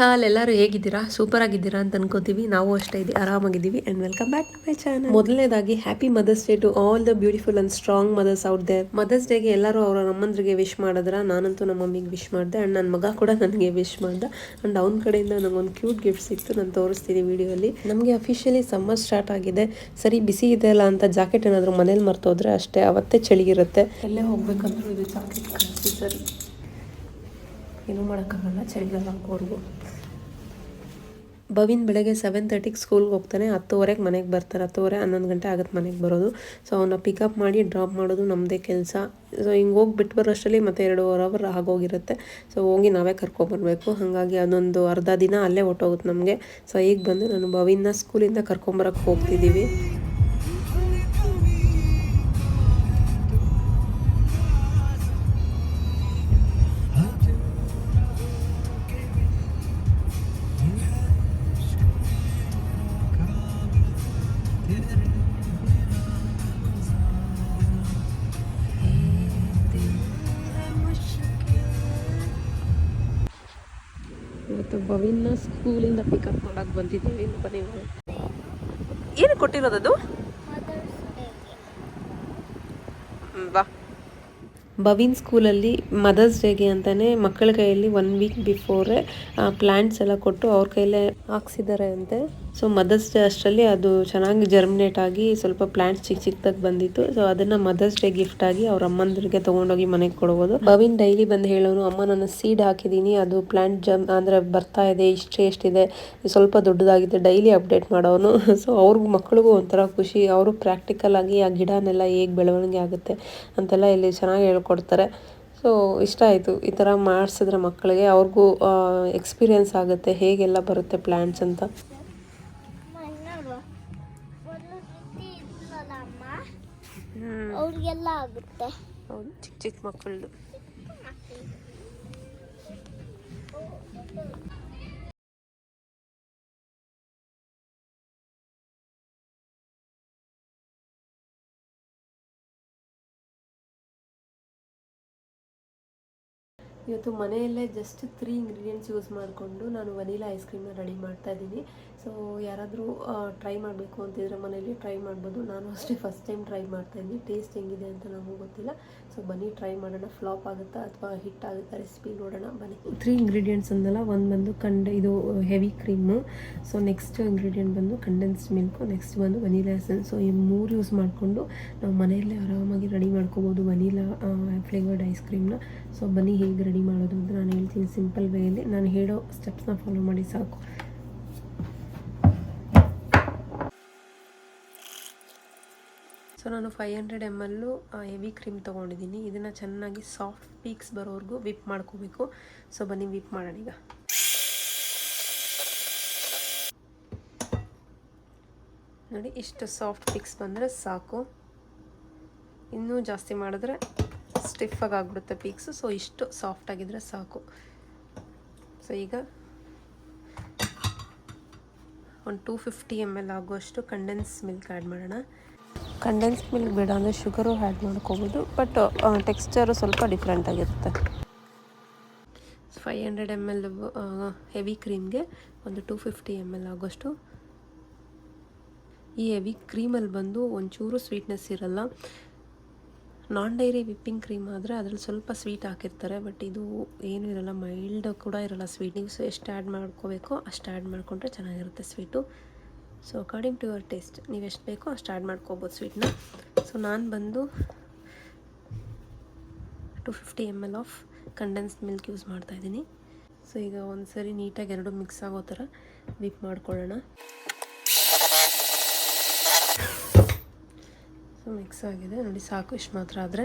ಹಾಲ್ ಎಲ್ಲರೂ ಹೇಗಿದ್ದೀರಾ? ಸೂಪರ್ ಆಗಿದ್ದೀರಾ ಅಂತ ಅನ್ಕೋತೀವಿ. ನಾವು ಅಷ್ಟೇ ಇದೆ ಆರಾಮಾಗಿದ್ದೀವಿ. And welcome back to my channel ಮೊದಲನೇದಾಗಿ happy mother's day to all the beautiful and strong mothers out there mother's ಡೇಗೆ ಎಲ್ಲರೂ ಅವರ ನಮ್ಮಂದ್ರಿಗೆ ವಿಶ್ ಮಾಡಿದ್ರ, ನಾನಂತೂ ನಮ್ಮ ಮಮ್ಮಿಗೆ ವಿಶ್ ಮಾಡಿದೆ. ಆ್ಯಂಡ್ ನನ್ನ ಮಗ ಕೂಡ ನನಗೆ ವಿಶ್ ಮಾಡಿದೆ. ಆ್ಯಂಡ್ ಅವ್ನ ಕಡೆಯಿಂದ ನನಗೊಂದು ಕ್ಯೂಟ್ ಗಿಫ್ಟ್ ಸಿಕ್ತು. ನಾನು ತೋರಿಸ್ತೀನಿ ವಿಡಿಯೋಲಿ ನಮಗೆ ಅಫಿಷಿಯಲಿ ಸಮ್ಮರ್ ಸ್ಟಾರ್ಟ್ ಆಗಿದೆ. ಸರಿ ಬಿಸಿ ಇದೆ ಅಲ್ಲ ಅಂತ ಜಾಕೆಟ್ ಏನಾದರೂ ಮನೇಲಿ ಮರ್ತೋದ್ರೆ ಅಷ್ಟೇ. ಅವತ್ತೇ ಚಳಿ ಇರುತ್ತೆ ಎಲ್ಲೇ ಹೋಗ್ಬೇಕಂದ್ರೂ ಇದು ಜಾಕೆಟ್ ಕಳಿಸಿ, ಸರಿ. ಏನೂ ಮಾಡೋಕ್ಕಾಗಲ್ಲ. ಚಳಿಗಾಲ ಆಗೋವರೆಗೂ ಭವಿನ್ ಬೆಳಗ್ಗೆ ಸೆವೆನ್ ತರ್ಟಿಗೆ ಸ್ಕೂಲ್ಗೆ ಹೋಗ್ತಾನೆ. ಹತ್ತುವರೆಗೆ ಮನೆಗೆ ಬರ್ತಾರೆ. ಹತ್ತುವರೆ, ಹನ್ನೊಂದು ಗಂಟೆ ಆಗುತ್ತೆ ಮನೆಗೆ ಬರೋದು. ಸೊ ಅವನ್ನ ಪಿಕಪ್ ಮಾಡಿ ಡ್ರಾಪ್ ಮಾಡೋದು ನಮ್ಮದೇ ಕೆಲಸ. ಸೊ ಹಿಂಗೆ ಹೋಗಿ ಬಿಟ್ಟು ಬರೋಷ್ಟರಲ್ಲಿ ಮತ್ತೆ ಎರಡೂವರೆ ಅವರ್ ಆಗೋಗಿರುತ್ತೆ ಸೊ ಹೋಗಿ ನಾವೇ ಕರ್ಕೊಂಬರ್ಬೇಕು ಹಾಗಾಗಿ ಅದೊಂದು ಅರ್ಧ ದಿನ ಅಲ್ಲೇ ಹೊಟ್ಟೋಗುತ್ತೆ ನಮಗೆ. ಸೊ ಈಗ ಬಂದು ನಾನು ಭವಿನ್ನ ಸ್ಕೂಲಿಂದ ಕರ್ಕೊಂಬರಕ್ಕೆ ಹೋಗ್ತಿದ್ದೀವಿ ಇವತ್ತು ಭವಿನ್ನ ಸ್ಕೂಲಿಂದ ಪಿಕಪ್ ಮಾಡಕ್ಕೆ ಬಂದಿದ್ದೀವಿ ಬನ್ನಿ ಏನು ಕೊಟ್ಟಿರೋದದು ಬಾ. ಭವಿನ್ ಸ್ಕೂಲಲ್ಲಿ ಮದರ್ಸ್ ಡೇಗೆ ಅಂತಲೇ ಮಕ್ಕಳ ಕೈಯಲ್ಲಿ ಒನ್ ವೀಕ್ ಬಿಫೋರೆ ಪ್ಲ್ಯಾಂಟ್ಸ್ ಎಲ್ಲ ಕೊಟ್ಟು ಅವ್ರ ಕೈಲೇ ಹಾಕ್ಸಿದ್ದಾರೆ ಅಂತೆ. ಸೊ ಮದರ್ಸ್ ಡೇ ಅಷ್ಟರಲ್ಲಿ ಅದು ಚೆನ್ನಾಗಿ ಜರ್ಮಿನೇಟ್ ಆಗಿ ಸ್ವಲ್ಪ ಪ್ಲಾಂಟ್ಸ್ ಚಿಕ್ಕ ಚಿಕ್ಕದಾಗಿ ಬಂದಿತ್ತು. ಸೊ ಅದನ್ನು ಮದರ್ಸ್ ಡೇ ಗಿಫ್ಟ್ ಆಗಿ ಅವ್ರ ಅಮ್ಮಂದ್ರಿಗೆ ತಗೊಂಡೋಗಿ ಮನೆಗೆ ಕೊಡ್ಬೋದು. ಬವಿನ್ ಡೈಲಿ ಬಂದು ಹೇಳೋನು, ಅಮ್ಮ ನಾನು ಸೀಡ್ ಹಾಕಿದ್ದೀನಿ. ಅದು ಪ್ಲಾಂಟ್ ಜಮ್ ಅಂದರೆ ಬರ್ತಾ ಇದೆ, ಇಷ್ಟೇ ಎಷ್ಟಿದೆ ಸ್ವಲ್ಪ ದೊಡ್ಡದಾಗಿದೆ. ಡೈಲಿ ಅಪ್ಡೇಟ್ ಮಾಡೋನು. ಸೊ ಅವ್ರಿಗೂ ಮಕ್ಕಳಿಗೂ ಒಂಥರ ಖುಷಿ. ಅವರು ಪ್ರಾಕ್ಟಿಕಲ್ ಆಗಿ ಆ ಗಿಡನೆಲ್ಲ ಹೇಗೆ ಬೆಳವಣಿಗೆ ಆಗುತ್ತೆ ಅಂತೆಲ್ಲ ಇಲ್ಲಿ ಚೆನ್ನಾಗಿ ಹೇಳ್ಕೊಡ್ತಾರೆ. ಸೊ ಇಷ್ಟ ಆಯಿತು. ಈ ಥರ ಮಾಡಿಸಿದ್ರೆ ಮಕ್ಕಳಿಗೆ ಅವ್ರಿಗೂ ಎಕ್ಸ್ಪೀರಿಯನ್ಸ್ ಆಗುತ್ತೆ. ಹೇಗೆಲ್ಲ ಬರುತ್ತೆ ಪ್ಲ್ಯಾಂಟ್ಸ್ ಅಂತ. ಅವ್ರಿಗೆಲ್ಲ ಆಗುತ್ತೆ. ಹೌದು ಚಿಕ್ಕ ಚಿಕ್ಕ ಮಕ್ಕಳದು. ಇವತ್ತು ಮನೆಯಲ್ಲೇ ಜಸ್ಟ್ ತ್ರೀ ಇಂಗ್ರೀಡಿಯೆಂಟ್ಸ್ ಯೂಸ್ ಮಾಡಿಕೊಂಡು ನಾನು ವನಿಲಾ ಐಸ್ ಕ್ರೀಮ್ನ ರೆಡಿ ಮಾಡ್ತಾ ಇದ್ದೀನಿ. ಸೊ ಯಾರಾದರೂ ಟ್ರೈ ಮಾಡಬೇಕು ಅಂತಿದ್ರೆ ಮನೇಲಿ ಟ್ರೈ ಮಾಡ್ಬೋದು. ನಾನು ಅಷ್ಟೇ ಫಸ್ಟ್ ಟೈಮ್ ಟ್ರೈ ಮಾಡ್ತಾ ಇದ್ದೀನಿ. ಟೇಸ್ಟ್ ಹೆಂಗಿದೆ ಅಂತ ನಮಗೂ ಗೊತ್ತಿಲ್ಲ. ಸೊ ಬನ್ನಿ ಟ್ರೈ ಮಾಡೋಣ. ಫ್ಲಾಪ್ ಆಗುತ್ತಾ ಅಥವಾ ಹಿಟ್ ಆಗುತ್ತಾ ರೆಸಿಪಿ ನೋಡೋಣ. ಬನ್ನಿ. ತ್ರೀ ಇಂಗ್ರೀಡಿಯೆಂಟ್ಸ್ ಅಂದಲ್ಲ, ಒಂದು ಬಂದು ಕಂಡ, ಇದು heavy cream so next ingredient ಬಂದು ಕಂಡೆನ್ಸ್ಡ್ ಮಿಲ್ಕು ನೆಕ್ಸ್ಟ್ ಬಂದು ವನಿಲಾ ಎಸೆನ್ಸ್ ಸೊ ಈ ಮೂರು ಯೂಸ್ ಮಾಡಿಕೊಂಡು ನಾವು ಮನೆಯಲ್ಲೇ ಆರಾಮಾಗಿ ರೆಡಿ ಮಾಡ್ಕೋಬೋದು ವನಿಲಾ ಫ್ಲೇವರ್ಡ್ ಐಸ್ ಕ್ರೀಮ್ನ ಸೊ ಬನ್ನಿ, ಹೇಗೆ ರೆಡಿ ಮಾಡೋದು ಅಂತ ನಾನು ಹೇಳ್ತೀನಿ. ಸಿಂಪಲ್ ವೇಯಲ್ಲಿ ನಾನು ಹೇಳೋ ಸ್ಟೆಪ್ಸ್ನ ಫಾಲೋ ಮಾಡಿ ಸಾಕು. ಸೊ ನಾನು five hundred M L heavy cream ತೊಗೊಂಡಿದ್ದೀನಿ. ಇದನ್ನು ಚೆನ್ನಾಗಿ ಸಾಫ್ಟ್ ಪೀಕ್ಸ್ ಬರೋವರೆಗೂ ವಿಪ್ ಮಾಡ್ಕೋಬೇಕು. ಸೊ ಬನ್ನಿ ವಿಪ್ ಮಾಡೋಣ ಈಗ. ನೋಡಿ, ಇಷ್ಟು ಸಾಫ್ಟ್ ಪಿಕ್ಸ್ ಬಂದರೆ ಸಾಕು. ಇನ್ನೂ ಜಾಸ್ತಿ ಮಾಡಿದ್ರೆ ಸ್ಟಿಫಾಗಿ ಆಗ್ಬಿಡುತ್ತೆ ಪೀಕ್ಸು ಸೊ ಇಷ್ಟು ಸಾಫ್ಟ್ ಆಗಿದ್ರೆ ಸಾಕು. ಸೊ ಈಗ ಒಂದು ಟೂ ಫಿಫ್ಟಿ ಎಂ ಎಲ್ ಆಗುವಷ್ಟು ಕಂಡೆನ್ಸ್ ಮಿಲ್ಕ್ ಆ್ಯಡ್ ಮಾಡೋಣ. ಕಂಡೆನ್ಸ್ ಮಿಲ್ಕ್ ಬೇಡ ಅಂದರೆ ಶುಗರು ಆ್ಯಡ್ ಮಾಡ್ಕೋಬೋದು ಬಟ್ ಟೆಕ್ಸ್ಚರು ಸ್ವಲ್ಪ ಡಿಫ್ರೆಂಟ್ ಆಗಿರುತ್ತೆ. Five hundred M L heavy ಕ್ರೀಮ್ಗೆ ಒಂದು ಟೂ ಫಿಫ್ಟಿ ಎಂ ಎಲ್ ಆಗೋಷ್ಟು. ಈ ಹೆವಿ ಕ್ರೀಮಲ್ಲಿ ಬಂದು ಒಂಚೂರು ಸ್ವೀಟ್ನೆಸ್ ಇರಲ್ಲ. ನಾನ್ ಡೈರಿ ವಿಪ್ಪಿಂಗ್ ಕ್ರೀಮ್ ಆದರೆ ಅದ್ರಲ್ಲಿ ಸ್ವಲ್ಪ ಸ್ವೀಟ್ ಹಾಕಿರ್ತಾರೆ ಬಟ್ ಇದು ಏನೂ ಇರಲ್ಲ ಮೈಲ್ಡ್ ಕೂಡ ಇರಲ್ಲ ಸ್ವೀಟ್ ಸೊ ಎಷ್ಟು ಆ್ಯಡ್ ಮಾಡ್ಕೋಬೇಕೋ ಅಷ್ಟು ಆ್ಯಡ್ ಮಾಡಿಕೊಂಡ್ರೆ ಚೆನ್ನಾಗಿರುತ್ತೆ sweet so according to your taste ನೀವು ಎಷ್ಟು ಬೇಕೋ ಅಷ್ಟು ಆ್ಯಡ್ ಮಾಡ್ಕೋಬೋದು ಸ್ವೀಟ್ನ ಸೊ ನಾನು ಬಂದು two fifty M L of condensed milk use ಮಾಡ್ತಾಯಿದ್ದೀನಿ ಸೊ ಈಗ ಒಂದು ಸರಿ ನೀಟಾಗಿ ಎರಡು ಮಿಕ್ಸ್ ಆಗೋ ಥರ ವಿಪ್ ಮಾಡ್ಕೊಳ್ಳೋಣ. ಸೊ ಮಿಕ್ಸ್ ಆಗಿದೆ. ನೋಡಿ, ಸಾಕು, ಇಷ್ಟು ಮಾತ್ರ ಆದರೆ.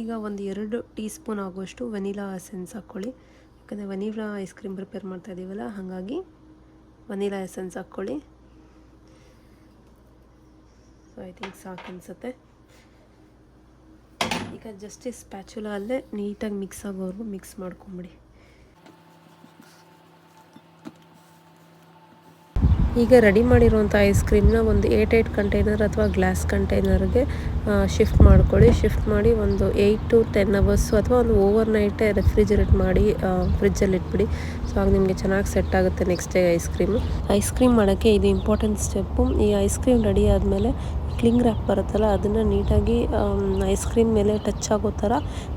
ಈಗ ಒಂದು ಎರಡು ಟೀ ಸ್ಪೂನ್ ಆಗುವಷ್ಟು ವೆನಿಲಾ ಸೆನ್ಸ್ ಹಾಕ್ಕೊಳ್ಳಿ. ಯಾಕಂದರೆ ವೆನಿಲಾ ಐಸ್ ಕ್ರೀಮ್ ಪ್ರಿಪೇರ್ ಮಾಡ್ತಾ ಇದ್ದೀವಲ್ಲ ಹಾಗಾಗಿ ವನಿಲಾ ಎಸೆನ್ಸ್ ಹಾಕ್ಕೊಳ್ಳಿ ಸೊ ಐ ಥಿಂಕ್ ಸಾಕು ಅನಿಸುತ್ತೆ. ಈಗ ಜಸ್ಟ್ ಈ ಸ್ಪ್ಯಾಚುಲ ಅಲ್ಲೇ ನೀಟಾಗಿ ಮಿಕ್ಸ್ ಆಗೋವರೆಗೂ ಮಿಕ್ಸ್ ಮಾಡ್ಕೊಂಬಿಡಿ. ಈಗ ರೆಡಿ ಮಾಡಿರುವಂಥ ಐಸ್ ಕ್ರೀಮ್ನ ಒಂದು ಏಟ್ ಏಟ್ ಕಂಟೈನರ್ ಅಥವಾ ಗ್ಲಾಸ್ ಕಂಟೈನರ್ಗೆ ಶಿಫ್ಟ್ ಮಾಡ್ಕೊಳ್ಳಿ. ಶಿಫ್ಟ್ ಮಾಡಿ ಒಂದು ಏಯ್ಟ್ ಟು ಟೆನ್ ಅವರ್ಸು ಅಥವಾ ಒಂದು ಓವರ್ ನೈಟೇ ರೆಫ್ರಿಜರೇಟ್ ಮಾಡಿ ಫ್ರಿಜ್ಜಲ್ಲಿ ಇಟ್ಬಿಡಿ ಸೊ ಆಗ ನಿಮಗೆ ಚೆನ್ನಾಗಿ ಸೆಟ್ ಆಗುತ್ತೆ next day ice cream ice cream ಮಾಡೋಕ್ಕೆ ಇದು ಇಂಪಾರ್ಟೆಂಟ್ ಸ್ಟೆಪ್ಪು ಈ ಐಸ್ ಕ್ರೀಮ್ ರೆಡಿ ಆದಮೇಲೆ ಕ್ಲಿಂಗ್ ರ್ಯಾಪ್ ಬರುತ್ತಲ್ಲ, ಅದನ್ನು ನೀಟಾಗಿ ಐಸ್ ಕ್ರೀಮ್ ಮೇಲೆ ಟಚ್ ಆಗೋ ಥರ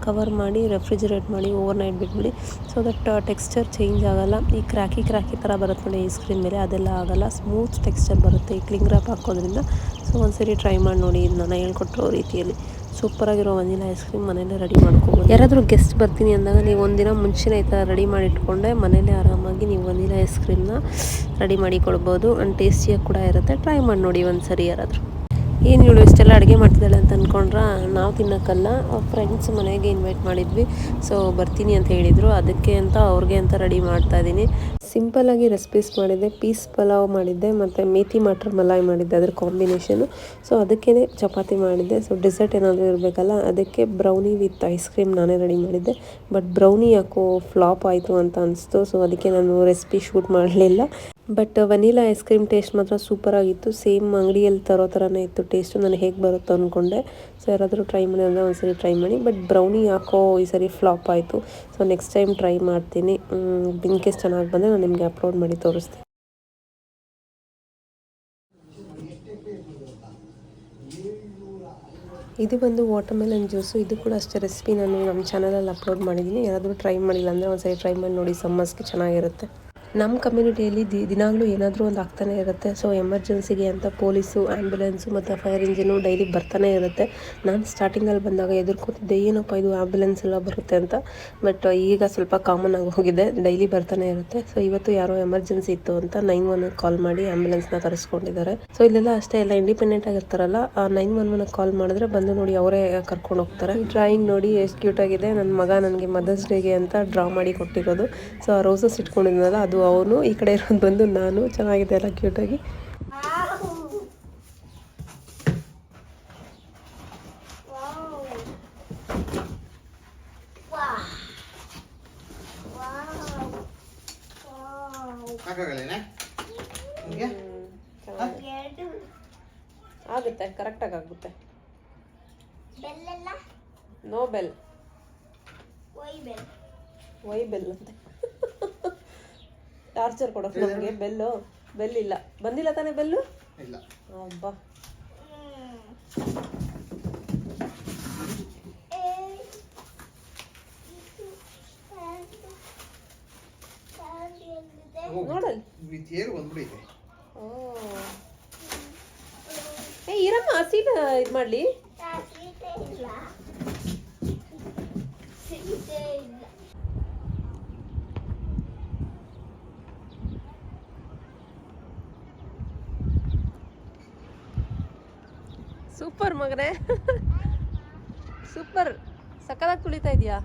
ಕವರ್ ಮಾಡಿ, ರೆಫ್ರಿಜರೇಟ್ ಮಾಡಿ ಓವರ್ ನೈಟ್ ಬಿಟ್ಬಿಡಿ ಸೊ ದಟ್ ಟೆಕ್ಸ್ಚರ್ ಚೇಂಜ್ ಆಗೋಲ್ಲ. ಈ ಕ್ರ್ಯಾಕಿ ಕ್ರ್ಯಾಕಿ ಥರ ಬರುತ್ತೆ ನೋಡಿ ಐಸ್ ಕ್ರೀಮ್ ಮೇಲೆ, ಅದೆಲ್ಲ ಆಗೋಲ್ಲ. ಸ್ಮೂತ್ ಟೆಕ್ಸ್ಚರ್ ಬರುತ್ತೆ ಈ ಕ್ಲಿಂಗ್ ರ್ಯಾಪ್ ಹಾಕೋದ್ರಿಂದ. ಸೊ ಒಂದ್ಸರಿ ಟ್ರೈ ಮಾಡಿ ನೋಡಿ ಇದು ನಾನು ಹೇಳ್ಕೊಟ್ಟಿರೋ ರೀತಿಯಲ್ಲಿ. ಸೂಪರಾಗಿರೋ ವನಿಲಾ ಐಸ್ ಕ್ರೀಮ್ ಮನೆಯಲ್ಲೇ ರೆಡಿ ಮಾಡ್ಕೋಬೋದು. ಯಾರಾದರೂ ಗೆಸ್ಟ್ ಬರ್ತೀನಿ ಅಂದಾಗ ನೀವು ಒಂದಿನ ಮುಂಚೆನೇ ಈ ಥರ ರೆಡಿ ಮಾಡಿ ಇಟ್ಕೊಂಡೆ ಮನೆಯಲ್ಲೇ ಆರಾಮಾಗಿ ನೀವು ವನಿಲಾ ಐಸ್ ಕ್ರೀಮ್ನ ರೆಡಿ ಮಾಡಿ ಕೊಡ್ಬೋದು. ಆ್ಯಂಡ್ ಟೇಸ್ಟಿಯಾಗಿ ಕೂಡ ಇರುತ್ತೆ. ಟ್ರೈ ಮಾಡಿ ನೋಡಿ ಒಂದು ಸರಿ ಯಾರಾದರೂ. ಏನು ಇವಳು ಇಷ್ಟೆಲ್ಲ ಅಡುಗೆ ಮಾಡ್ತಿದ್ದಾಳೆ ಅಂತ ಅಂದ್ಕೊಂಡ್ರೆ ನಾವು ತಿನ್ನೋಕ್ಕಲ್ಲ ಫ್ರೆಂಡ್ಸ್ ಮನೆಗೆ ಇನ್ವೈಟ್ ಮಾಡಿದ್ವಿ. ಸೊ ಬರ್ತೀನಿ ಅಂತ ಹೇಳಿದರು. ಅದಕ್ಕೆ ಅಂತ ಅವ್ರಿಗೆ ಅಂತ ರೆಡಿ ಮಾಡ್ತಾ ಇದ್ದೀನಿ. ಸಿಂಪಲ್ಲಾಗಿ ರೆಸಿಪೀಸ್ ಮಾಡಿದ್ದೆ ಪೀಸ್ ಪಲಾವ್ ಮಾಡಿದ್ದೆ, ಮತ್ತು ಮೇಥಿ ಮಟರ್ ಮಲಾಯ್ ಮಾಡಿದ್ದೆ, ಅದ್ರ ಕಾಂಬಿನೇಷನು ಸೊ ಅದಕ್ಕೇ ಚಪಾತಿ ಮಾಡಿದ್ದೆ. ಸೊ ಡೆಸರ್ಟ್ ಏನಾದರೂ ಇರಬೇಕಲ್ಲ, ಅದಕ್ಕೆ ಬ್ರೌನಿ ವಿತ್ ಐಸ್ ಕ್ರೀಮ್ ನಾನೇ ರೆಡಿ ಮಾಡಿದ್ದೆ. ಬಟ್ ಬ್ರೌನಿ ಯಾಕೋ ಫ್ಲಾಪ್ ಆಯಿತು ಅಂತ ಅನಿಸ್ತು. ಸೊ ಅದಕ್ಕೆ ನಾನು ರೆಸಿಪಿ ಶೂಟ್ ಮಾಡಲಿಲ್ಲ. But vanilla ice cream taste ಮಾತ್ರ ಸೂಪರಾಗಿತ್ತು ಸೇಮ್ ಅಂಗಡಿಯಲ್ಲಿ ತರೋ ಥರನೇ ಇತ್ತು. ಟೇಸ್ಟು ನಾನು ಹೇಗೆ ಬರುತ್ತೋ ಅಂದ್ಕೊಂಡೆ ಸೊ ಯಾರಾದರೂ ಟ್ರೈ ಮಾಡಿ ಅಂದರೆ ಒಂದ್ಸರಿ ಟ್ರೈ ಮಾಡಿ. ಬಟ್ ಬ್ರೌನಿ ಯಾಕೋ ಈ ಸರಿ ಫ್ಲಾಪ್ ಆಯಿತು. ಸೊ ನೆಕ್ಸ್ಟ್ ಟೈಮ್ ಟ್ರೈ ಮಾಡ್ತೀನಿ. ಇನ್ ಚೆನ್ನಾಗಿ ಬಂದರೆ ನಾನು ನಿಮಗೆ ಅಪ್ಲೋಡ್ ಮಾಡಿ ತೋರಿಸ್ತೀನಿ. ಇದು ಬಂದು ವಾಟರ್ಮೆಲನ್ ಜ್ಯೂಸು ಇದು ಕೂಡ ಅಷ್ಟೇ ರೆಸಿಪಿ ನಾನು ನಮ್ಮ ಚಾನಲಲ್ಲಿ ಅಪ್ಲೋಡ್ ಮಾಡಿದ್ದೀನಿ. ಯಾರಾದರೂ ಟ್ರೈ ಮಾಡಿಲ್ಲ ಅಂದರೆ ಒಂದ್ಸರಿ ಟ್ರೈ ಮಾಡಿ ನೋಡಿ. ಸಮ್ಮರ್ಸ್ಗೆ ಚೆನ್ನಾಗಿರುತ್ತೆ. ನಮ್ಮ ಕಮ್ಯುನಿಟಿಯಲ್ಲಿ ದಿ ದಿನಾಗಲೂ ಏನಾದರೂ ಒಂದು ಆಗ್ತಾನೆ ಇರುತ್ತೆ. ಸೊ ಎಮರ್ಜೆನ್ಸಿಗೆ ಅಂತ ಪೊಲೀಸು ಆ್ಯಂಬುಲೆನ್ಸು ಮತ್ತು ಫೈರ್ ಇಂಜಿನು ಡೈಲಿ ಬರ್ತಾನೆ ಇರುತ್ತೆ. ನಾನು ಸ್ಟಾರ್ಟಿಂಗಲ್ಲಿ ಬಂದಾಗ ಎದುರ್ಕೊತಿದ್ದೆ, ಏನಪ್ಪ ಇದು ಆ್ಯಂಬುಲೆನ್ಸ್ ಎಲ್ಲ ಬರುತ್ತೆ ಅಂತ. ಬಟ್ ಈಗ ಸ್ವಲ್ಪ ಕಾಮನ್ ಆಗಿ ಹೋಗಿದೆ ಡೈಲಿ ಬರ್ತಾನೆ ಇರುತ್ತೆ. ಸೊ ಇವತ್ತು ಯಾರೋ ಎಮರ್ಜೆನ್ಸಿ ಇತ್ತು ಅಂತ ನೈನ್ ಒನ್ ಕಾಲ್ ಮಾಡಿ ಆ್ಯಂಬುಲೆನ್ಸ್ನ ಕರೆಸ್ಕೊಂಡಿದ್ದಾರೆ. ಸೊ ಇಲ್ಲೆಲ್ಲ ಅಷ್ಟೇ ಎಲ್ಲ ಇಂಡಿಪೆಂಡೆಂಟ್ ಆಗಿರ್ತಾರಲ್ಲ, ಆ ನೈನ್ ಒನ್ ಒನ್ ಕಾಲ್ ಮಾಡಿದ್ರೆ ಬಂದು ನೋಡಿ ಅವರೇ ಕರ್ಕೊಂಡು ಹೋಗ್ತಾರೆ. ಡ್ರಾಯಿಂಗ್ ನೋಡಿ ಎಷ್ಟು ಕ್ಯೂಟ್ ಆಗಿದೆ. ನನ್ನ ಮಗ ನನಗೆ ಮದರ್ಸ್ ಡೇಗೆ ಅಂತ ಡ್ರಾ ಮಾಡಿ ಕೊಟ್ಟಿರೋದು. ಸೊ ಆ ರೋಸಸ್ ಇಟ್ಕೊಂಡಿದ್ನಲ್ಲ, ಅದು ಅವನು ಈ ಕಡೆ ಇರೋದು ಬಂದು ನಾನು. ಚೆನ್ನಾಗಿದೆ ಅಲ್ಲ ಕ್ಯೂಟಾಗಿ ಆಗುತ್ತೆ ಕರೆಕ್ಟಾಗಿ ಆಗುತ್ತೆ. ಬೆಲ್ಲೆಲ್ಲ? No bell. ವೈ ಬೆಲ್ ಅಂತ. ಟಾರ್ಚರ್ ಕೊಡೋಕೆ ನಮಗೆ ಬೆಲ್ಲು. ಬೆಲ್ ಇಲ್ಲ ಬಂದಿಲ್ಲ ತಾನೆ ಬೆಲ್ಲು? ಇಲ್ಲ. ಅಬ್ಬಾ. ನೋಡಲ್ ವಿತ್ ಏರ್ ಬಂದ್ಬಿಡೈತೆ ಓ. ಏ ಇರಮ್ಮ ಸೀಟ್ ಇದು ಮಾಡಲಿ. ಸೂಪರ್ ಮಗನೇ. ಸೂಪರ್. ಸಕ್ಕದಾಗಿ ತುಳಿತಾ ಇದೆಯಾ?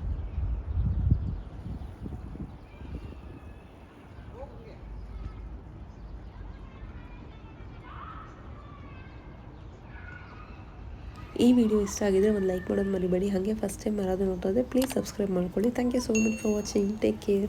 ಈ ವಿಡಿಯೋ ಇಷ್ಟ ಆಗಿದ್ರೆ ಒಂದು ಲೈಕ್ ಮಾಡೋದು ಮರಿಬೇಡಿ. ಹಾಗೆ ಫಸ್ಟ್ ಟೈಮ್ ಯಾರಾದರೂ ಇದ್ದರೆ ಪ್ಲೀಸ್ ಸಬ್ಸ್ಕ್ರೈಬ್ ಮಾಡ್ಕೊಳ್ಳಿ. Thank you so much for watching take care